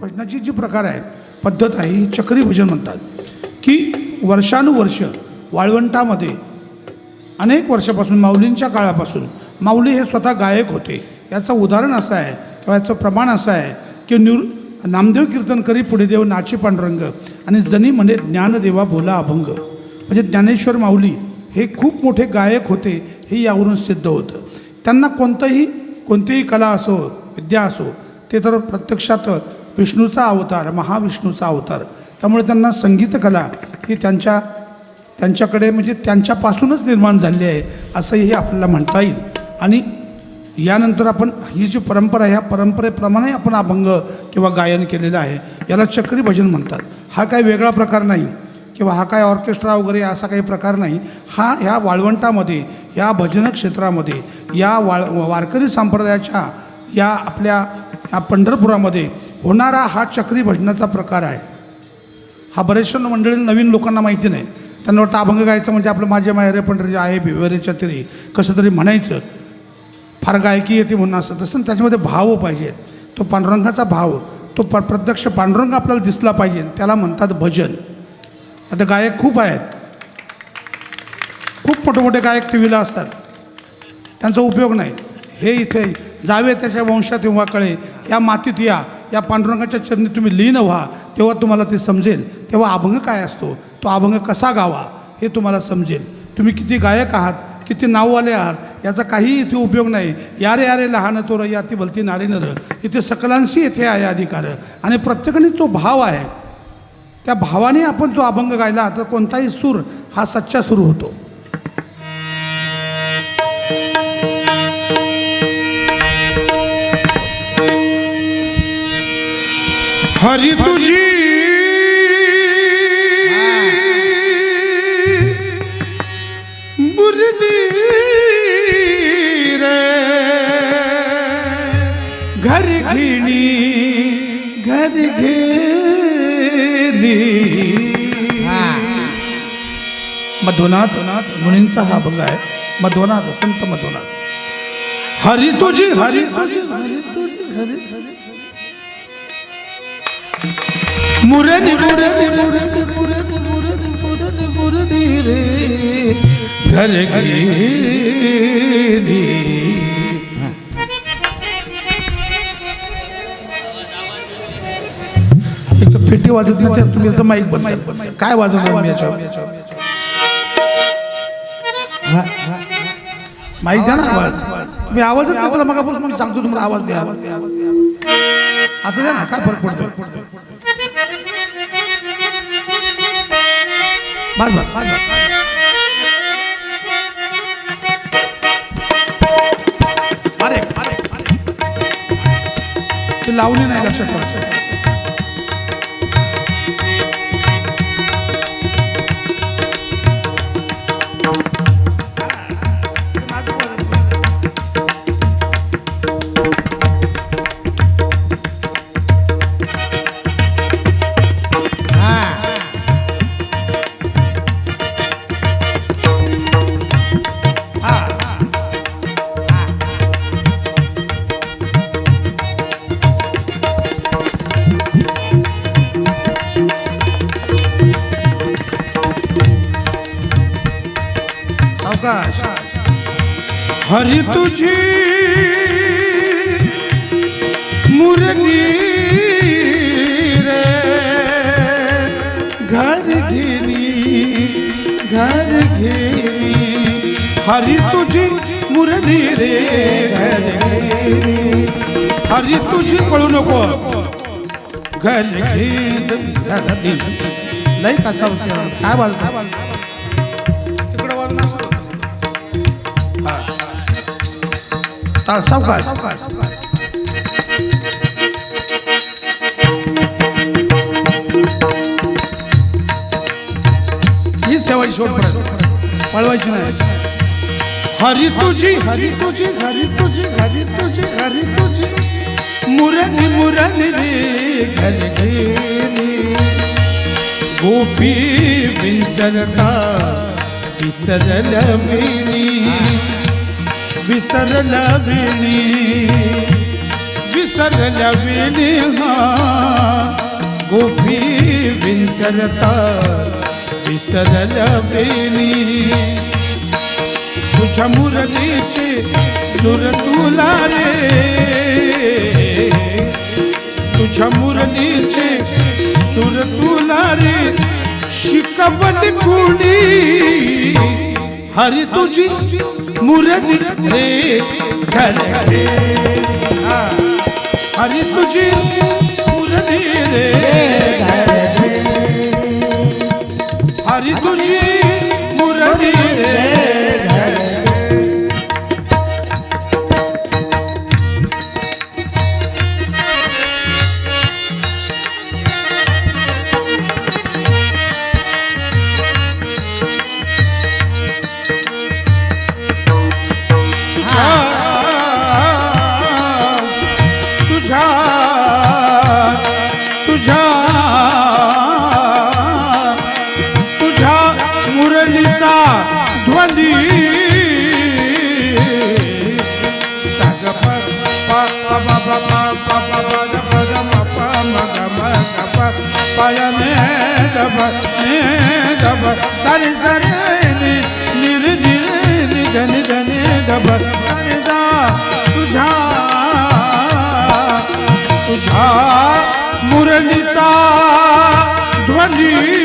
भजनाची जी प्रकार आहे पद्धत आहे ही चक्री भजन म्हणतात. की वर्षानुवर्ष वाळवंटामध्ये अनेक वर्षापासून माऊलींच्या काळापासून माऊली हे स्वतः गायक होते. याचं उदाहरण असं आहे किंवा याचं प्रमाण असं आहे की निर नामदेव कीर्तन करी पुढे देव नाचे पांडुरंग आणि जनी म्हणे ज्ञानदेवा बोला अभंग. म्हणजे ज्ञानेश्वर माऊली हे खूप मोठे गायक होते हे यावरून सिद्ध होतं. त्यांना कोणतंही कोणतीही कला असो विद्या असो ते तर प्रत्यक्षात विष्णूचा अवतार महाविष्णूचा अवतार. त्यामुळे त्यांना संगीतकला ही त्यांच्या त्यांच्याकडे म्हणजे त्यांच्यापासूनच निर्माण झाली आहे असंही आपल्याला म्हणता येईल. आणि यानंतर आपण ही जी परंपरा आहे ह्या परंपरेप्रमाणे आपण अभंग किंवा गायन केलेलं आहे याला चक्री भजन म्हणतात. हा काही वेगळा प्रकार नाही किंवा हा काय ऑर्केस्ट्रा वगैरे असा काही प्रकार नाही. हा ह्या वाळवंटामध्ये या भजन क्षेत्रामध्ये या वाळ वारकरी संप्रदायाच्या या आपल्या या पंढरपुरामध्ये होणारा हा चक्री भजनाचा प्रकार आहे. हा बरेचशा मंडळी नवीन लोकांना माहिती नाही. त्यांना वाटतं अभंग गायचं म्हणजे आपलं माझे माहेरे पंढरी आहे भिवेरेच्या तरी कसं तरी म्हणायचं. फार गायकी येते म्हणून असं तसं त्याच्यामध्ये भाव पाहिजे. तो पांडुरंगाचा भाव तो प प्रत्यक्ष पांडुरंग आपल्याला दिसला पाहिजे. त्याला म्हणतात भजन. आता गायक खूप आहेत. खूप मोठे मोठे गायक टी व्हीला असतात. त्यांचा उपयोग नाही. हे इथे जावे त्याच्या वंशात तेव्हा कळे या मातीत या. या पांडुरंगाच्या चरणी तुम्ही लीन व्हा तेव्हा तुम्हाला ते समजेल. तेव्हा अभंग काय असतो? तो अभंग कसा गावा? हे तुम्हाला समजेल. तुम्ही किती गायक आहात? किती नाववाले आहात? याचा काही इथे उपयोग नाही. यारे यारे लहान तो या ती भलती नारी नर. इथे सकलांशी येथे आहे अधिकार. आणि प्रत्येकाने तो भाव आहे. त्या भावाने आपण तो अभंग गायला. तर कोणताही सूर हा सच्चा सूर होतो. हरी तुझी। मुरली रे। घर घेणी घर घेणी। मधुनाथ मुनींचा हा अभंग आहे. मधुनाथ संत मधुनाथ। हरी तुझी हरी तुझी हरी तुझी हरी मुरली मुरली मुरली मुरली मुरली मुरली मुरली रे। घर गेली एक तर पेटी वाजत नाही तुम्ही तर माईक बन काय वाजवतो मी याच्यावर? माईक द्या ना आवाज. मी आवाजच नाही तुला मग मी सांगतो तुम्हाला आवाज द्या. असं द्या ना काय फरक पडतो बस बस बस बस अरे अरे ते लावली नाही लक्षात ठेवा, रे। घर गेली घर गेली हरी तुझी मुरली रे घर गेली हरी तुझी पळू नको। घर गेली लई कसा होता काय बोलता? तिकडं वरनं असं. ठेवायची शेवटपर्यंत पळवायची नाही. हरी तुझी हरी तुझी हरी तुझी हरी तुझी हरी तुझी. मुरली मुरली रे गेली गोपी विसरता विसरल मिळी विसरल वेळी विसरल वेळी हा. गोपी विसरता विसरल्या बेली तुझ्या मुरलीचे सुर तुला रे. तुझ्या मुरलीचे सुर तुला रे. शिकवण कुणी? हरी तुझी मुरली रे. घर रे. हा. हरी तुझी मुरली रे. भक्तांचा तुझ्या तुझ्या मुरलीचा ध्वनी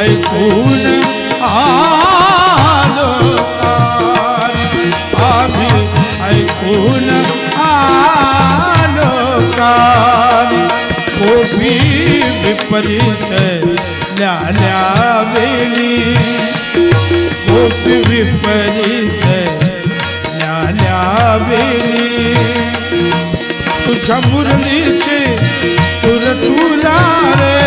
ऐकून आलो काल. आम्ही ऐकून आलो काल. कोपी विपरीत ल्याल्या वेळी कोपी विपरीत ल्याल्या वेळी तुझ्या मुरलीचे सुर तुला रे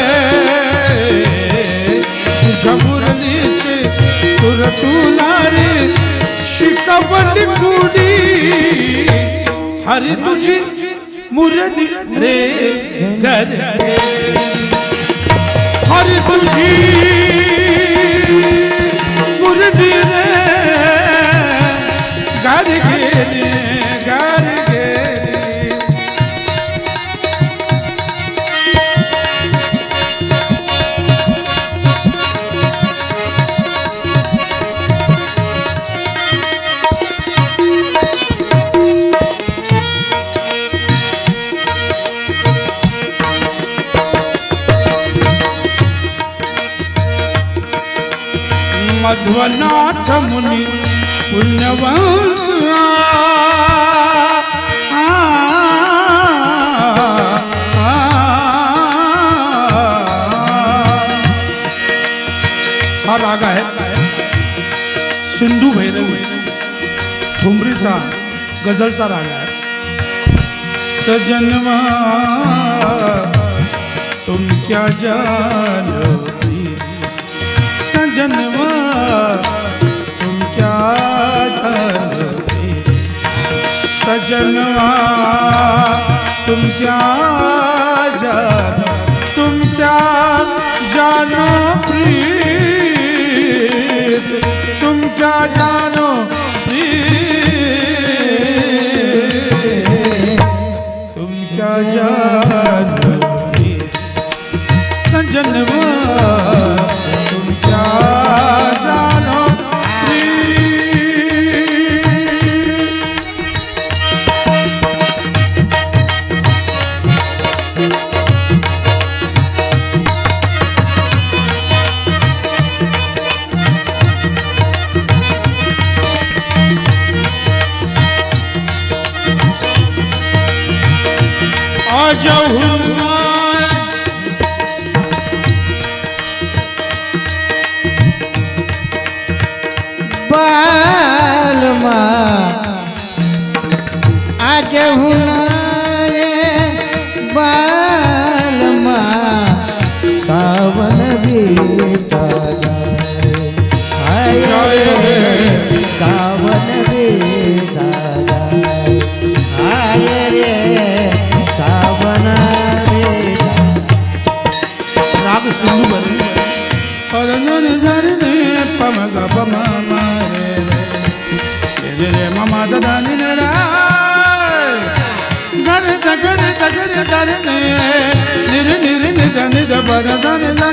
शबुरलीच सुरतुलारे शिकवट कुडी हरि तुझी मुरली रे घर हरि तुझी मध्वनाथ मुनी पुण्यवंत। हा राग आहे. सिंधू भैरवी ठुमरीचा गझलचा राग आहे. सजनवा तुम क्या जन्म तुमच्या धरणी सजनवा तुमच्या जन? तुमच्या जानो प्रीत? तुमच्या जानो तुमच्या जानो सजनवा da ni da ni da ni da ni da ni da ni da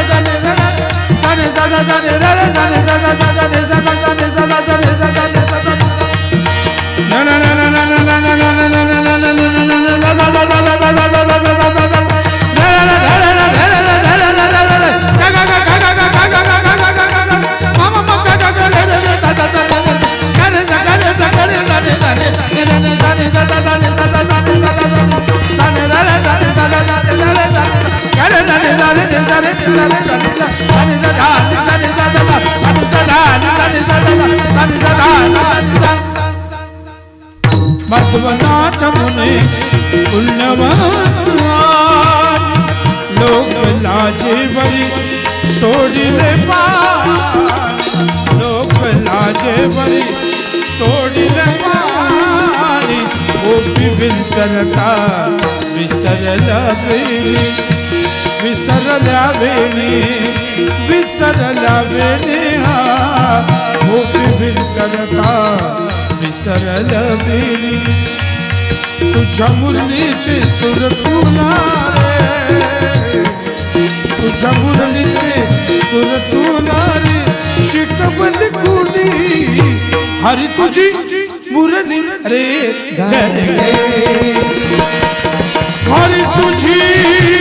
Mama mama वरी सोड़ी लवारी वो भी विसरता विसरला बेली विसरला बेली विसरला बेली हाँ वो भी विसरता विसरला बेली तुझ्या मुरलीची सुर तुला तुझ्या मुरलीची सुर तुला शिकवण कुणी हरी तुझी मुरली रे रे हरी तुझी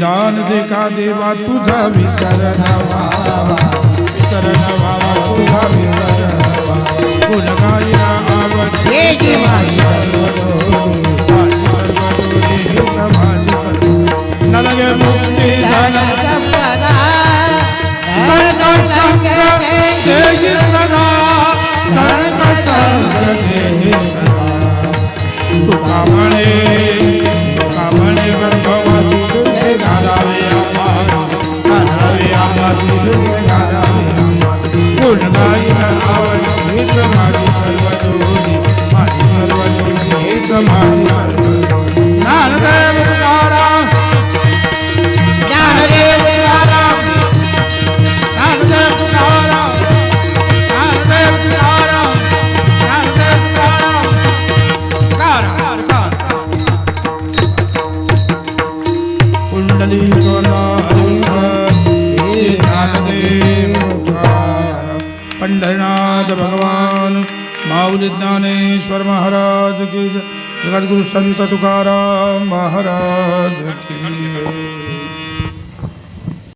दान दे का देवा तुझा विसर व्हावा विसर व्हावा तुझा विसर गुण गायला आवड सर्व. सर्व नलगे मुक्ती जय सदा सर्व सर्व जय सदा तू कामण संत तुकाराम महाराज की जय.